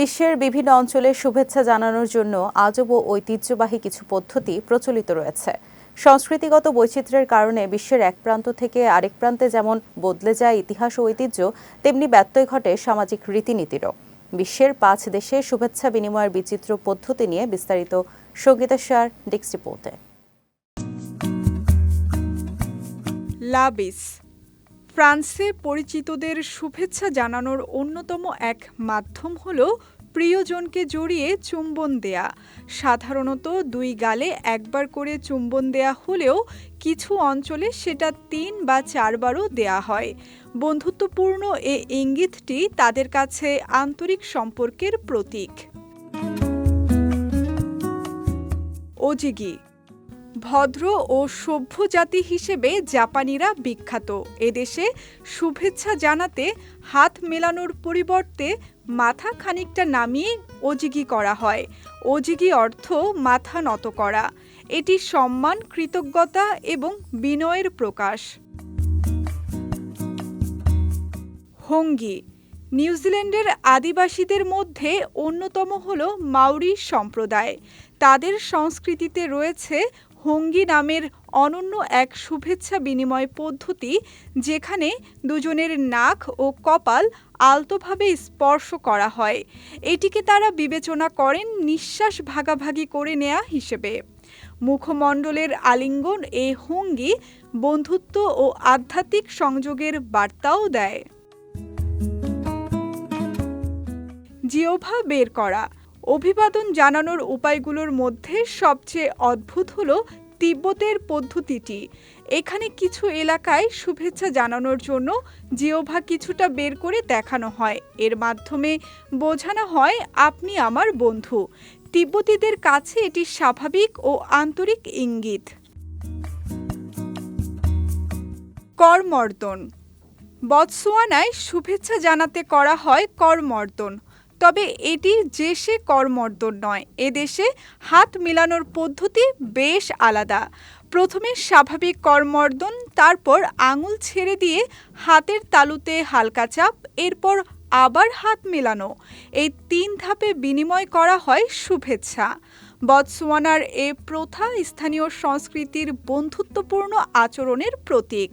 বিশ্বের বিভিন্ন অঞ্চলে শুভেচ্ছা জানানোর জন্য আজব ও ঐতিহ্যবাহী কিছু পদ্ধতি প্রচলিত রয়েছে। সংস্কৃতিগত বৈচিত্র্যের কারণে বিশ্বের এক প্রান্ত থেকে আরেক প্রান্তে যেমন বদলে যায় ইতিহাস ও ঐতিহ্য, তেমনি ব্যত্যয় ঘটে সামাজিক রীতিনীতিরও। বিশ্বের পাঁচ দেশে শুভেচ্ছা বিনিময়ের বিচিত্র পদ্ধতি নিয়ে বিস্তারিত সঙ্গীতাসার ডিক্স রিপোর্টে। লাবিস ফ্রান্সে পরিচিতদের শুভেচ্ছা জানানোর অন্যতম এক মাধ্যম হল প্রিয়জনকে জড়িয়ে চুম্বন দেয়া। সাধারণত দুই গালে একবার করে চুম্বন দেয়া হলেও কিছু অঞ্চলে সেটা তিন বা চারবারও দেয়া হয়। বন্ধুত্বপূর্ণ এ ইঙ্গিতটি তাদের কাছে আন্তরিক সম্পর্কের প্রতীক। ওজিগি ভদ্র ও সভ্য জাতি হিসেবে জাপানিরা বিখ্যাত। এদেশে শুভেচ্ছা জানাতে, হাত মেলানোর পরিবর্তে মাথা খানিকটা নামিয়ে ওজিগি করা হয়। ওজিগি অর্থ মাথা নত করা। এটি সম্মান, কৃতজ্ঞতা এবং বিনয়ের প্রকাশ। হঙ্গি। নিউজিল্যান্ডের আদিবাসীদের মধ্যে অন্যতম হল মাউরি সম্প্রদায়। তাদের সংস্কৃতিতে রয়েছে হঙ্গি নামের অনন্য এক শুভেচ্ছা বিনিময় পদ্ধতি যেখানে দুজনের নাক ও কপাল আলতোভাবে স্পর্শ করা হয়। এটিকে তারা বিবেচনা করেন নিঃশ্বাস ভাগাভাগি করে নেয়া হিসেবে। মুখমণ্ডলের আলিঙ্গন এ হঙ্গি বন্ধুত্ব ও আধ্যাত্মিক সংযোগের বার্তাও দেয়। জিওভা বের করা অভিবাদন জানানোর উপায়গুলোর মধ্যে সবচেয়ে অদ্ভুত হল তিব্বতের পদ্ধতিটি। এখানে কিছু এলাকায় শুভেচ্ছা জানানোর জন্য জিওভা কিছুটা বের করে দেখানো হয়। এর মাধ্যমে বোঝানো হয়, আপনি আমার বন্ধু। তিব্বতীদের কাছে এটি স্বাভাবিক ও আন্তরিক ইঙ্গিত। করমর্দন। বতসোয়ানায় শুভেচ্ছা জানাতে করা হয় করমর্দন। তবে এটি যে সে করমর্দন নয় এদেশে হাত মেলানোর পদ্ধতি বেশ আলাদা। প্রথমে স্বাভাবিক করমর্দন, তারপর আঙুল ছেড়ে দিয়ে হাতের তালুতে হালকা চাপ, এরপর আবার হাত মেলানো। এই তিন ধাপে বিনিময় করা হয় শুভেচ্ছা। বতসোয়ানার এ প্রথা স্থানীয় সংস্কৃতির বন্ধুত্বপূর্ণ আচরণের প্রতীক।